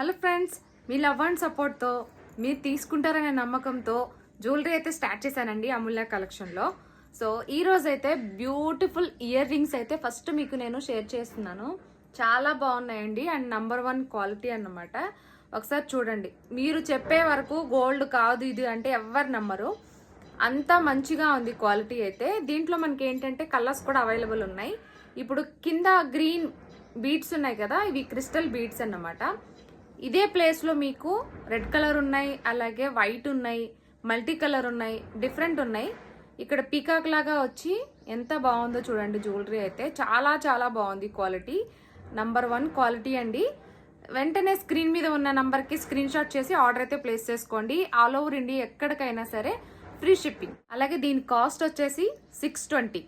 Hello friends మీ love and సపోర్ట్తో మీరు తీసుకుంటారనే నమ్మకంతో జ్యువెలరీ అయితే స్టార్ట్ చేశానండి అమూల్య కలెక్షన్లో. సో ఈ అయితే బ్యూటిఫుల్ ఇయర్ రింగ్స్ అయితే ఫస్ట్ మీకు నేను షేర్ చేస్తున్నాను. చాలా బాగున్నాయండి అండ్ నంబర్ వన్ క్వాలిటీ అన్నమాట. ఒకసారి చూడండి. మీరు చెప్పే వరకు గోల్డ్ కాదు ఇది అంటే ఎవరు నమ్మరు. అంత మంచిగా ఉంది క్వాలిటీ అయితే. దీంట్లో మనకి ఏంటంటే కలర్స్ కూడా అవైలబుల్ ఉన్నాయి. ఇప్పుడు కింద గ్రీన్ బీడ్స్ ఉన్నాయి కదా ఇవి క్రిస్టల్ బీడ్స్ అన్నమాట. ఇదే ప్లేస్లో మీకు రెడ్ కలర్ ఉన్నాయి అలాగే వైట్ ఉన్నాయి మల్టీ కలర్ ఉన్నాయి డిఫరెంట్ ఉన్నాయి. ఇక్కడ పీకాక్ లాగా వచ్చి ఎంత బాగుందో చూడండి జ్యువెలరీ అయితే. చాలా చాలా బాగుంది క్వాలిటీ నంబర్ వన్ క్వాలిటీ అండి. వెంటనే స్క్రీన్ మీద ఉన్న నంబర్కి స్క్రీన్ షాట్ చేసి ఆర్డర్ అయితే ప్లేస్ చేసుకోండి. ఆల్ ఓవర్ ఇండియా ఎక్కడికైనా సరే ఫ్రీ షిప్పింగ్ అలాగే దీని కాస్ట్ వచ్చేసి సిక్స్ ట్వంటీ